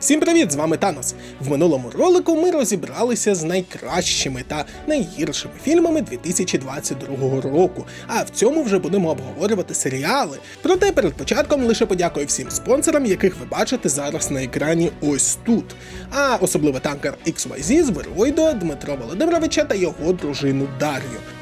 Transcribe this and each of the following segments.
Всім привіт! З вами Танос. В минулому ролику ми розібралися з найкращими та найгіршими фільмами 2022 року. А в цьому вже будемо обговорювати серіали. Проте перед початком лише подякую всім спонсорам, яких ви бачите зараз на екрані ось тут. А особливо танкер XYZ з Веройдо, Дмитро Володимировича та його дружину Дар'ю.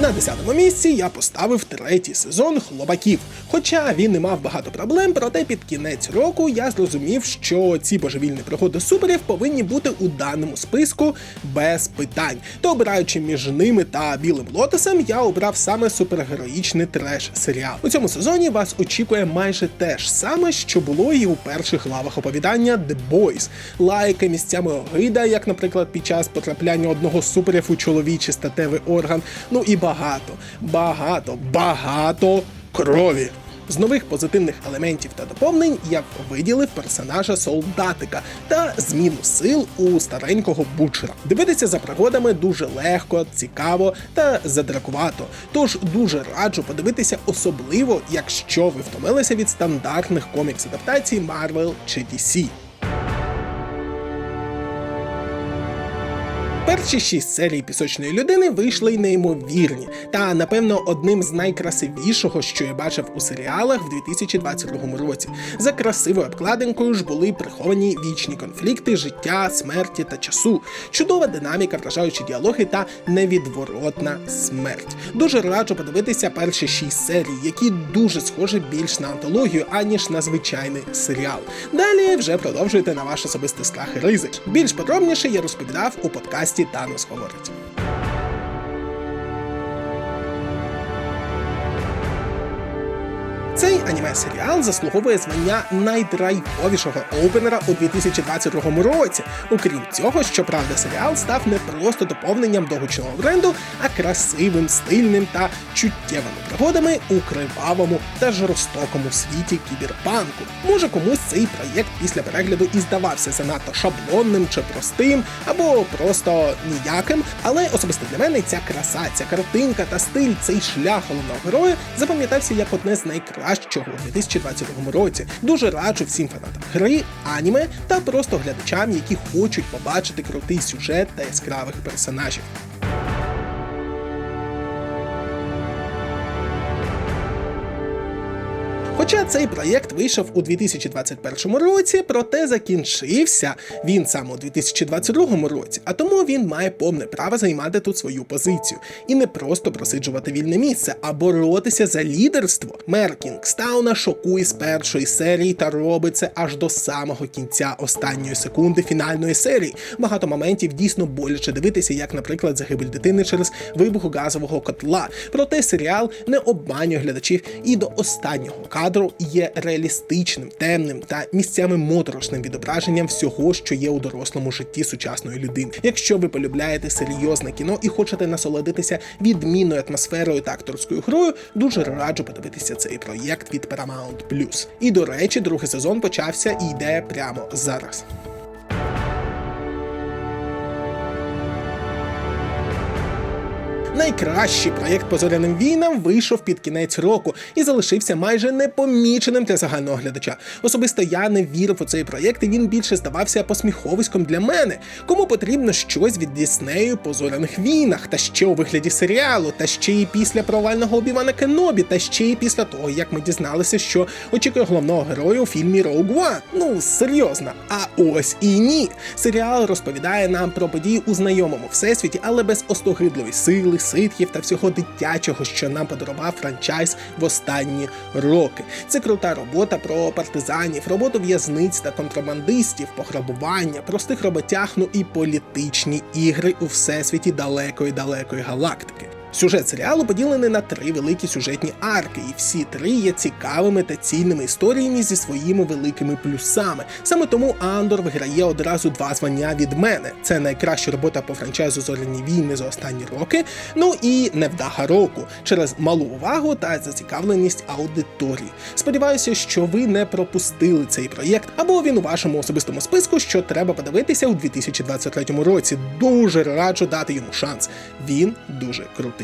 На 10-му місці я поставив третій сезон хлопаків. Хоча він не мав багато проблем, проте під кінець року я зрозумів, що ці божевільні пригоди суперів повинні бути у даному списку без питань. То обираючи між ними та білим лотосом, я обрав саме супергероїчний треш серіал. У цьому сезоні вас очікує майже те ж саме, що було і у перших главах оповідання The Boys. Лайки місцями огида, як, наприклад, під час потрапляння одного суперів у чоловічий статевий орган. Ну і багато, багато, багато крові. З нових позитивних елементів та доповнень я виділив персонажа солдатика та зміну сил у старенького бучера. Дивитися за пригодами дуже легко, цікаво та задракувато. Тож дуже раджу подивитися, особливо якщо ви втомилися від стандартних комікс-адаптацій Marvel чи DC. Перші шість серій пісочної людини вийшли неймовірні, та напевно одним з найкрасивішого, що я бачив у серіалах в 2022 році. За красивою обкладинкою ж були приховані вічні конфлікти життя, смерті та часу, чудова динаміка, вражаючі діалоги та невідворотна смерть. Дуже раджу подивитися перші шість серій, які дуже схожі більш на антологію, аніж на звичайний серіал. Далі вже продовжуйте на ваш особистий страх і ризик. Більш подробніше я розповідав у подкасті Танос говорить. Аніме-серіал заслуговує звання найдрайвовішого опенера у 2022 році. Окрім цього, щоправда, серіал став не просто доповненням до гучного бренду, а красивим, стильним та чуттєвими пригодами у кривавому та жорстокому світі кіберпанку. Може комусь цей проєкт після перегляду і здавався занадто шаблонним чи простим, або просто ніяким. Але особисто для мене ця краса, ця картинка та стиль, цей шлях головного героя запам'ятався як одне з найкращого у 2022 році. Дуже раджу всім фанатам гри, аніме та просто глядачам, які хочуть побачити крутий сюжет та яскравих персонажів. Цей проєкт вийшов у 2021 році, проте закінчився він саме у 2022 році, а тому він має повне право займати тут свою позицію і не просто просиджувати вільне місце, а боротися за лідерство. Мер Кінгстауна шокує з першої серії та робить це аж до самого кінця останньої секунди фінальної серії. Багато моментів дійсно боляче дивитися, як, наприклад, загибель дитини через вибух газового котла. Проте серіал не обманює глядачів і до останнього кадру є реалістичним, темним та місцями моторошним відображенням всього, що є у дорослому житті сучасної людини. Якщо ви полюбляєте серйозне кіно і хочете насолодитися відмінною атмосферою та акторською грою, дуже раджу подивитися цей проєкт від Paramount+. І до речі, другий сезон почався і йде прямо зараз. Найкращий проєкт по зоряним війнам вийшов під кінець року і залишився майже непоміченим для загального глядача. Особисто я не вірив у цей проєкт, і він більше здавався посміховиськом для мене. Кому потрібно щось від Діснею по зоряних війнах, та ще у вигляді серіалу, та ще і після провального обівана Кенобі, та ще і після того, як ми дізналися, що очікує головного героя у фільмі Rogue One. Ну серйозно. А ось і ні. Серіал розповідає нам про події у знайомому всесвіті, але без остогидливої сили ситхів та всього дитячого, що нам подарував франчайз в останні роки. Це крута робота про партизанів, роботу в'язниць та контрабандистів, пограбування, простих роботяг, ну і політичні ігри у всесвіті далекої далекої галактики. Сюжет серіалу поділений на три великі сюжетні арки, і всі три є цікавими та цільними історіями зі своїми великими плюсами. Саме тому Андор виграє одразу два звання від мене. Це найкраща робота по франчайзу Зоряні війни за останні роки. Ну і невдаха року через малу увагу та зацікавленість аудиторії. Сподіваюся, що ви не пропустили цей проєкт, або він у вашому особистому списку, що треба подивитися у 2023 році. Дуже раджу дати йому шанс. Він дуже крутий.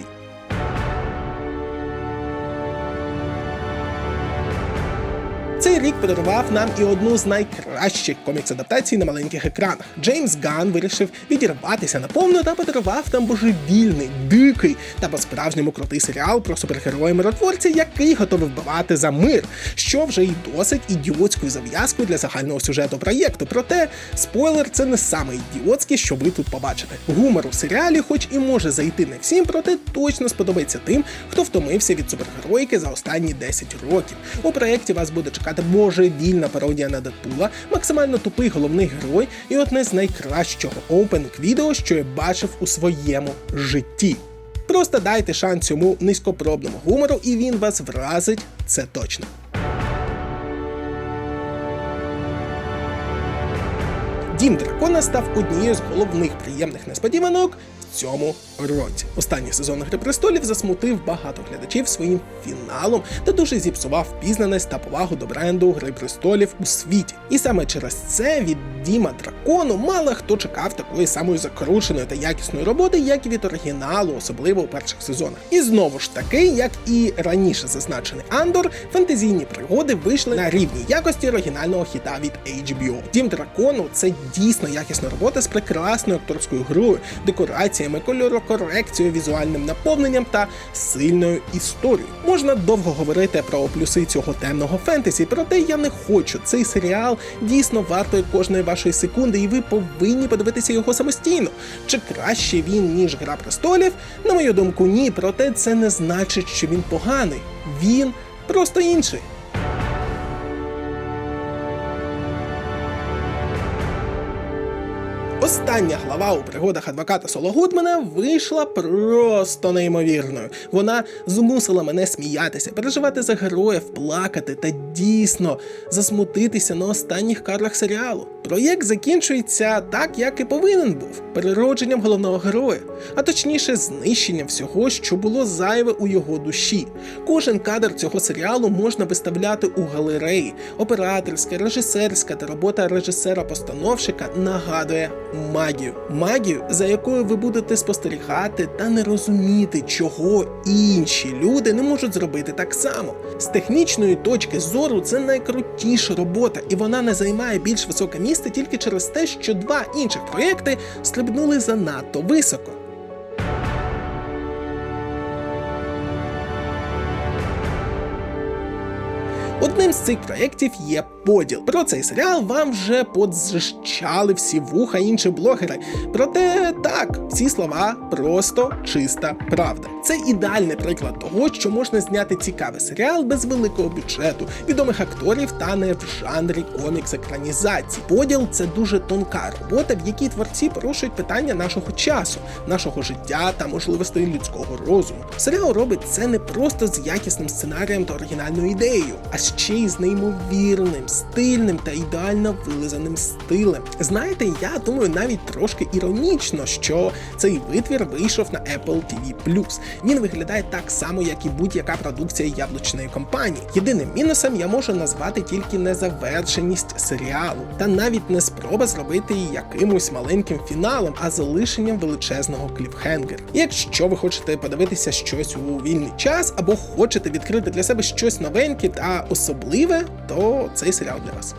Рік подарував нам і одну з найкращих комікс-адаптацій на маленьких екранах. Джеймс Ган вирішив відірватися наповну та подарував нам божевільний, дикий та по-справжньому крутий серіал про супергероя миротворця, який готовий вбивати за мир, що вже й досить ідіотською зав'язкою для загального сюжету проєкту. Проте спойлер це не саме ідіотське, що ви тут побачите. Гумор у серіалі, хоч і може зайти не всім, проте точно сподобається тим, хто втомився від супергероїки за останні 10 років. У проєкті вас буде чекати божевільна пародія на Дедпула, максимально тупий головний герой і одне з найкращого опенк-відео, що я бачив у своєму житті. Просто дайте шанс цьому низькопробному гумору, і він вас вразить, це точно. Дім дракона став однією з головних приємних несподіванок в цьому році. Останній сезон Гри престолів засмутив багато глядачів своїм фіналом та дуже зіпсував впізнаність та повагу до бренду Гри престолів у світі. І саме через це від Діма Дракону мало хто чекав такої самої закрученої та якісної роботи, як і від оригіналу, особливо у перших сезонах. І знову ж таки, як і раніше зазначений Андор, фентезійні пригоди вийшли на рівні якості оригінального хіта від HBO. Дім дракону це дійсно якісна робота з прекрасною акторською грою, декораціями, кольорокорекцією, візуальним наповненням та сильною історією. Можна довго говорити про плюси цього темного фентезі, проте я не хочу. Цей серіал дійсно вартує кожної вашої секунди, і ви повинні подивитися його самостійно. Чи краще він, ніж Гра престолів? На мою думку, ні. Проте це не значить, що він поганий. Він просто інший. Остання глава у пригодах адвоката Соло Гудмана вийшла просто неймовірною. Вона змусила мене сміятися, переживати за героїв, плакати та дійсно засмутитися на останніх кадрах серіалу. Проєкт закінчується так, як і повинен був переродженням головного героя, а точніше, знищенням всього, що було зайве у його душі. Кожен кадр цього серіалу можна виставляти у галереї. Операторська, режисерська та робота режисера-постановщика нагадує магію. Магію, за якою ви будете спостерігати та не розуміти, чого інші люди не можуть зробити так само. З технічної точки зору це найкрутіша робота, і вона не займає більш високе місце тільки через те, що два інших проєкти стрибнули занадто високо. Одним з цих проєктів є поділ. Про цей серіал вам вже подзищали всі вуха інші блогери. Проте так, ці слова просто чиста правда. Це ідеальний приклад того, що можна зняти цікавий серіал без великого бюджету, відомих акторів та не в жанрі комікс екранізації. Поділ це дуже тонка робота, в якій творці порушують питання нашого часу, нашого життя та можливостей людського розуму. Серіал робить це не просто з якісним сценарієм та оригінальною ідеєю, а ще й з неймовірним, стильним та ідеально вилизаним стилем. Знаєте, я думаю, навіть трошки іронічно, що цей витвір вийшов на Apple TV+. Він виглядає так само, як і будь-яка продукція яблучної компанії. Єдиним мінусом я можу назвати тільки незавершеність серіалу, та навіть не спроба зробити її якимось маленьким фіналом, а залишенням величезного кліпхенгера. Якщо ви хочете подивитися щось у вільний час або хочете відкрити для себе щось новеньке та особливе, то цей серіал для вас.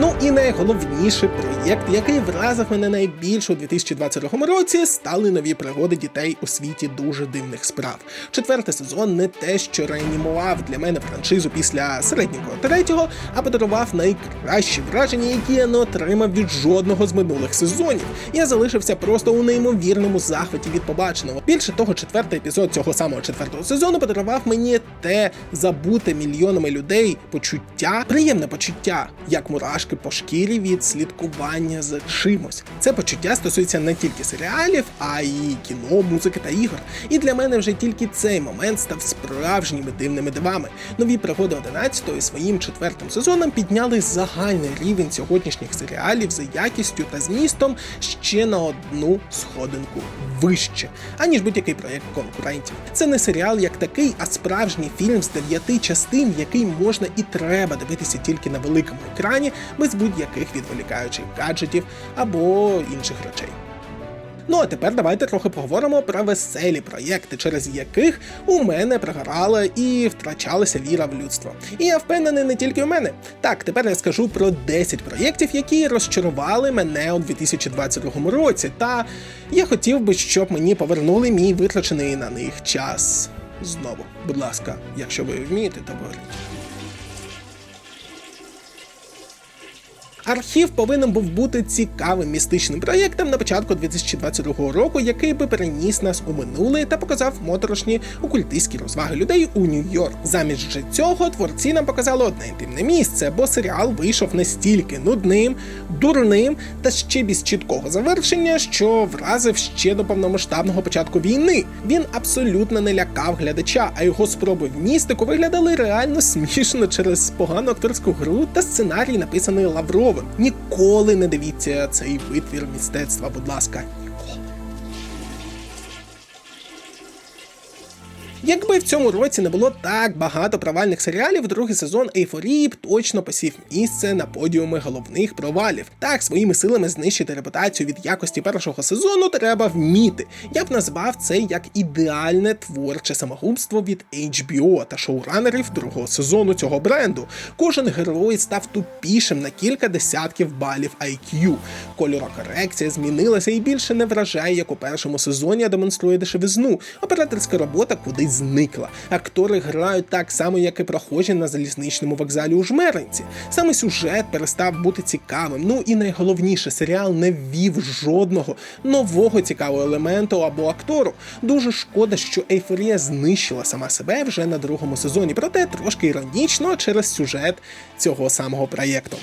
Ну і найголовніший проєкт, який вразив мене найбільше у 2022 році, стали нові пригоди дітей у світі дуже дивних справ. Четвертий сезон не те, що реанімував для мене франшизу після середнього третього, а подарував найкращі враження, які я не отримав від жодного з минулих сезонів. Я залишився просто у неймовірному захваті від побаченого. Більше того, четвертий епізод цього самого четвертого сезону подарував мені те забуте мільйонами людей почуття, приємне почуття, як мурашки по шкірі від слідкування за чимось. Це почуття стосується не тільки серіалів, а й кіно, музики та ігор. І для мене вже тільки цей момент став справжніми дивними дивами. Нові пригоди 11-го і своїм четвертим сезоном підняли загальний рівень сьогоднішніх серіалів за якістю та змістом ще на одну сходинку вище, аніж будь-який проєкт конкурентів. Це не серіал такий, а справжній фільм з дев'яти частин, який можна і треба дивитися тільки на великому екрані, без будь-яких відволікаючих гаджетів або інших речей. Ну а тепер давайте трохи поговоримо про веселі проєкти, через яких у мене прогорала і втрачалася віра в людство. І я впевнений не тільки у мене. Так, тепер я скажу про 10 проєктів, які розчарували мене у 2022 році. Та я хотів би, щоб мені повернули мій витрачений на них час. Знову, будь ласка, якщо ви вмієте, то говоріть. Архів повинен був бути цікавим містичним проєктом на початку 2022 року, який би переніс нас у минуле та показав моторошні окультистські розваги людей у Нью-Йорк. Замість цього творці нам показали одне інтимне місце, бо серіал вийшов настільки нудним, дурним та ще без чіткого завершення, що вразив ще до повномасштабного початку війни. Він абсолютно не лякав глядача, а його спроби в містику виглядали реально смішно через погану акторську гру та сценарій, написаний Лавровим. Ніколи не дивіться цей витвір мистецтва, будь ласка. Якби в цьому році не було так багато провальних серіалів, другий сезон Ейфорії б точно посів місце на подіуми головних провалів. Так, своїми силами знищити репутацію від якості першого сезону треба вміти. Я б назвав це як ідеальне творче самогубство від HBO та шоуранерів другого сезону цього бренду. Кожен герой став тупішим на кілька десятків балів IQ. Кольорокорекція змінилася і більше не вражає, як у першому сезоні демонструє дешевизну. Операторська робота зникла. Актори грають так само, як і прохожі на залізничному вокзалі у жмеринці. Саме сюжет перестав бути цікавим. Ну і найголовніше, серіал не ввів жодного нового цікавого елементу або актору. Дуже шкода, що ейфорія знищила сама себе вже на другому сезоні, проте трошки іронічно через сюжет цього самого проєкту.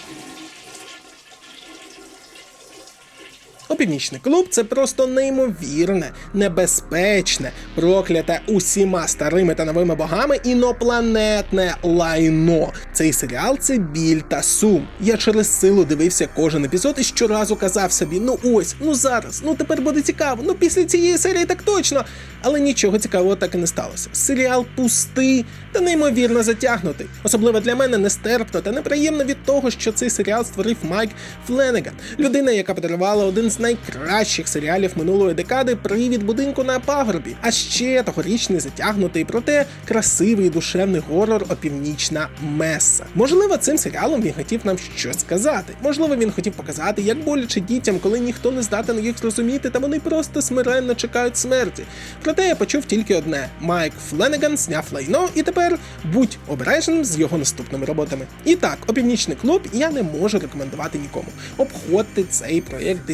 Опівнічний клуб це просто неймовірне, небезпечне, прокляте усіма старими та новими богами інопланетне лайно. Цей серіал це біль та сум. Я через силу дивився кожен епізод і щоразу казав собі: ну ось, ну зараз, ну тепер буде цікаво, ну після цієї серії так точно. Але нічого цікавого так і не сталося. Серіал пустий та неймовірно затягнутий. Особливо для мене нестерпно та неприємно від того, що цей серіал створив Майк Фленеган, людина, яка подарувала один з найкращих серіалів минулої декади Привід будинку на пагорбі. А ще тогорічний затягнутий, проте красивий душевний горор опівнічна меса. Можливо, цим серіалом він хотів нам щось сказати. Можливо, він хотів показати, як боляче дітям, коли ніхто не здатен їх зрозуміти, та вони просто смиренно чекають смерті. Проте я почув тільки одне: Майк Фленеган зняв лайно, і тепер будь обережним з його наступними роботами. І так, опівнічний клуб я не можу рекомендувати нікому. Обходьте цей проєкт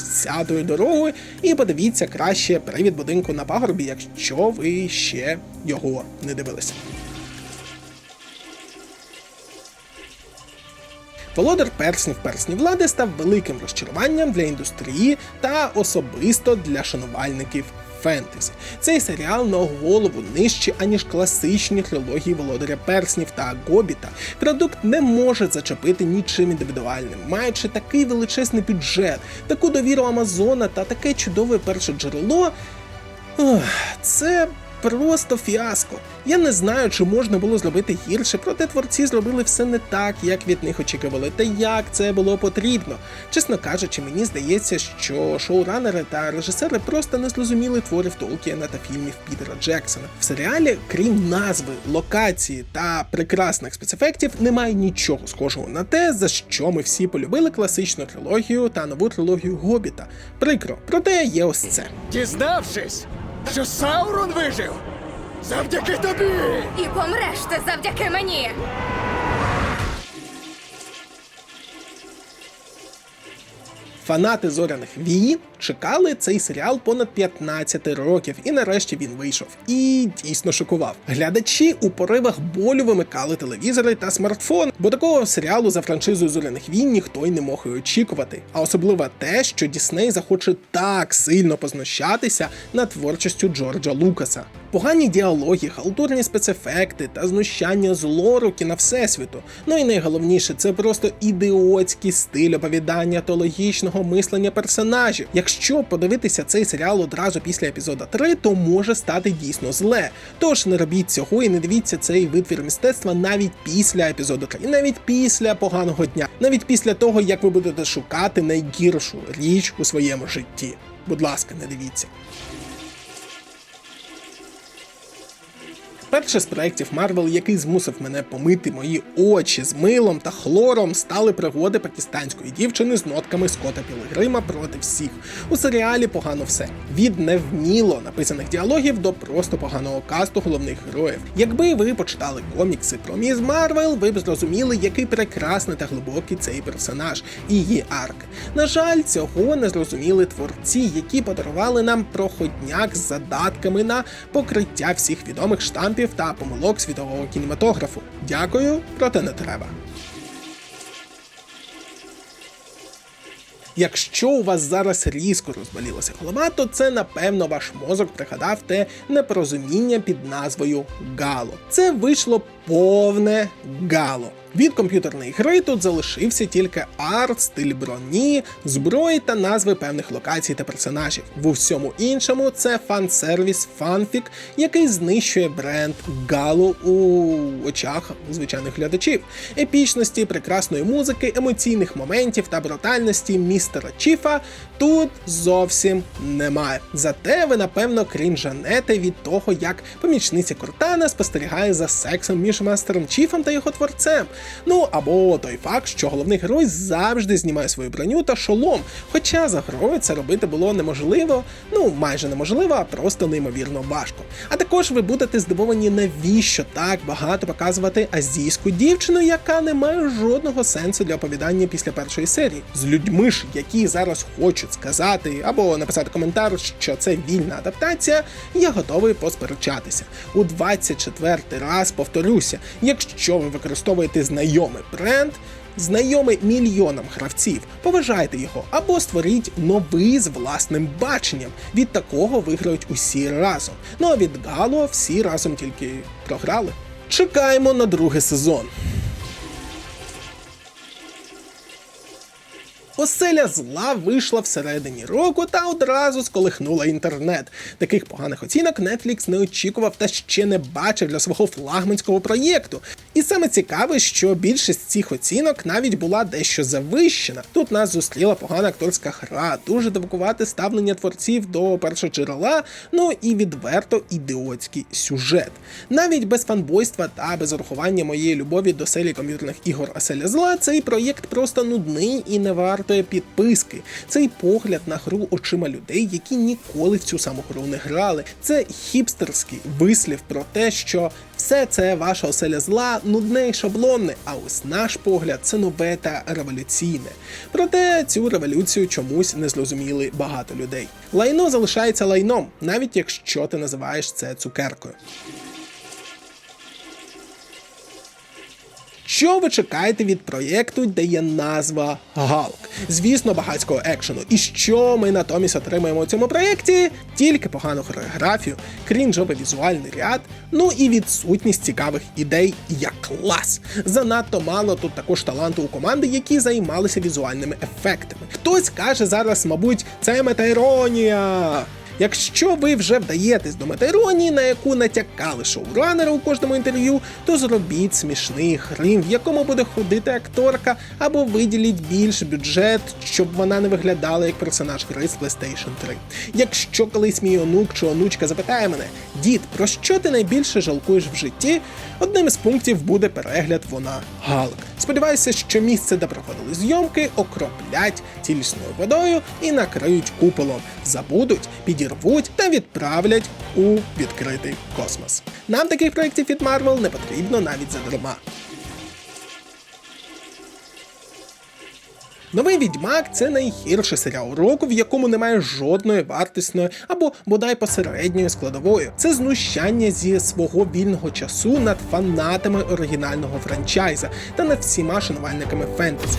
десятою дорогою і подивіться краще привід будинку на пагорбі, якщо ви ще його не дивилися. Володар перснів персні влади став великим розчаруванням для індустрії та особисто для шанувальників фентезі. Цей серіал на голову нижче, аніж класичні трилогії Володаря Перснів та Гобіта. Продукт не може зачепити нічим індивідуальним, маючи такий величезний бюджет, таку довіру Амазона та таке чудове перше джерело. Це просто фіаско. Я не знаю, чи можна було зробити гірше, проте творці зробили все не так, як від них очікували, та як це було потрібно. Чесно кажучи, мені здається, що шоуранери та режисери просто не зрозуміли творів Толкіна та фільмів Пітера Джексона. В серіалі, крім назви, локації та прекрасних спецефектів, немає нічого схожого на те, за що ми всі полюбили класичну трилогію та нову трилогію Гобіта. Прикро, проте є ось це. Дізнавшись, що Саурон вижив завдяки тобі. І помреш ти завдяки мені. Фанати зоряних війн чекали цей серіал понад 15 років, і нарешті він вийшов. І дійсно шокував. Глядачі у поривах болю вимикали телевізори та смартфон, бо такого серіалу за франшизою зоряних війн ніхто й не мог і очікувати. А особливо те, що Дісней захоче так сильно познущатися над творчістю Джорджа Лукаса. Погані діалоги, халтурні спецефекти та знущання з лору кіна всесвіту. Ну і найголовніше, це просто ідіотський стиль оповідання та логічного мислення персонажів. Якщо подивитися цей серіал одразу після епізода 3, то може стати дійсно зле. Тож не робіть цього і не дивіться цей витвір мистецтва навіть після епізоду 3, і навіть після поганого дня, навіть після того, як ви будете шукати найгіршу річ у своєму житті. будь ласка, не дивіться. Перший з проєктів Марвел, який змусив мене помити мої очі з милом та хлором, стали пригоди пакистанської дівчини з нотками Скотта Пілигрима проти всіх. У серіалі погано все від невміло написаних діалогів до просто поганого касту головних героїв. Якби ви почитали комікси про Міс Марвел, ви б зрозуміли, який прекрасний та глибокий цей персонаж і її арк. На жаль, цього не зрозуміли творці, які подарували нам проходняк з задатками на покриття всіх відомих штампів та помилок світового кінематографу. Дякую, проте не треба. Якщо у вас зараз різко розболілася голова, то це напевно ваш мозок пригадав те непорозуміння під назвою Гало. Це вийшло повне гало. Від комп'ютерної гри тут залишився тільки арт, стиль броні, зброї та назви певних локацій та персонажів. В усьому іншому це фан-сервіс фанфік, який знищує бренд Гало у очах звичайних глядачів. Епічності, прекрасної музики, емоційних моментів та брутальності містера Чіфа тут зовсім немає. Зате ви напевно крінжанете від того, як помічниця Куртана спостерігає за сексом між мастером Чіфом та його творцем. Ну або той факт, що головний герой завжди знімає свою броню та шолом. Хоча за грою це робити було неможливо, ну майже неможливо, а просто неймовірно важко. А також ви будете здивовані, навіщо так багато показувати азійську дівчину, яка не має жодного сенсу для оповідання після першої серії. З людьми ж, які зараз хочуть сказати або написати коментар, що це вільна адаптація, я готовий посперечатися. У 24 раз повторюся, якщо ви використовуєте знайомий бренд. Знайомий мільйонам гравців, поважайте його або створіть новий з власним баченням. Від такого виграють усі разом. Ну а від Гало всі разом тільки програли. Чекаємо на другий сезон. Оселя зла вийшла всередині року та одразу сколихнула інтернет. Таких поганих оцінок Netflix не очікував та ще не бачив для свого флагманського проєкту. І саме цікаве, що більшість цих оцінок навіть була дещо завищена. Тут нас зустріла погана акторська гра, дуже дивакувате ставлення творців до першоджерела, ну і відверто ідіотський сюжет. Навіть без фанбойства та без урахування моєї любові до серії комп'ютерних ігор Оселя зла, цей проєкт просто нудний і не вартує підписки. Цей погляд на гру очима людей, які ніколи в цю саму гру не грали. Це хіпстерський вислів про те, що все це ваша оселя зла, нудне і шаблонне. А ось наш погляд це нове та революційне. Проте цю революцію чомусь не зрозуміли багато людей. Лайно залишається лайном, навіть якщо ти називаєш це цукеркою. Що ви чекаєте від проєкту, де є назва Галк? Звісно, багатського екшену. І що ми натомість отримаємо у цьому проєкті? Тільки погану хореографію, крінжовий візуальний ряд, ну і відсутність цікавих ідей як клас. Занадто мало тут також таланту у команди, які займалися візуальними ефектами. Хтось каже зараз, мабуть, це метаіронія. Якщо ви вже вдаєтесь до метаіронії, на яку натякали шоуранери у кожному інтерв'ю, то зробіть смішний грим, в якому буде ходити акторка, або виділіть більш бюджет, щоб вона не виглядала як персонаж гри з PlayStation 3. Якщо колись мій онук чи онучка запитає мене, дід, про що ти найбільше жалкуєш в житті? Одним із пунктів буде перегляд вона Галк. Сподіваюся, що місце, де проходили зйомки, окроплять цілісною водою і накриють куполом, забудуть, підірвуть та відправлять у відкритий космос. Нам таких проєктів від Marvel не потрібно навіть задарма. Новий відьмак це найгірший серіал року, в якому немає жодної вартісної або бодай посередньої складової. Це знущання зі свого вільного часу над фанатами оригінального франчайза та над всіма шанувальниками фентезі.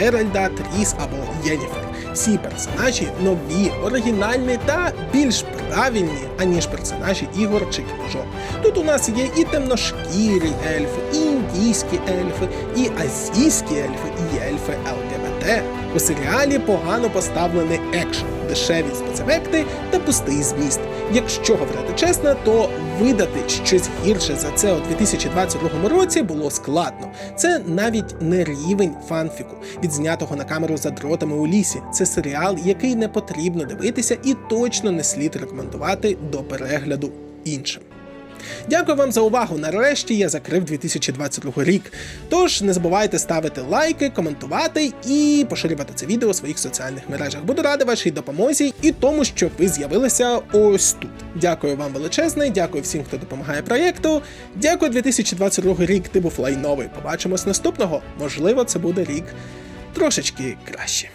Геральда, Тріс або Єніфер. Всі персонажі нові, оригінальні та більш правильні, аніж персонажі ігор чи книжок. Тут у нас є і темношкірі ельфи, і індійські ельфи, і азійські ельфи, і ельфи ЛГБТ. У серіалі погано поставлений екшен, дешеві спецефекти та пустий зміст. Якщо говорити чесно, то видати щось гірше за це у 2022 році було складно. Це навіть не рівень фанфіку, відзнятого на камеру за дротами у лісі. Це серіал, який не потрібно дивитися і точно не слід рекомендувати до перегляду іншим. Дякую вам за увагу. Нарешті я закрив 2022 рік. Тож не забувайте ставити лайки, коментувати і поширювати це відео у своїх соціальних мережах. Буду радий вашій допомозі і тому, що ви з'явилися ось тут. Дякую вам величезне, дякую всім, хто допомагає проєкту. Дякую, 2022 рік. Ти був лайновий. Побачимось наступного. Можливо, це буде рік трошечки краще.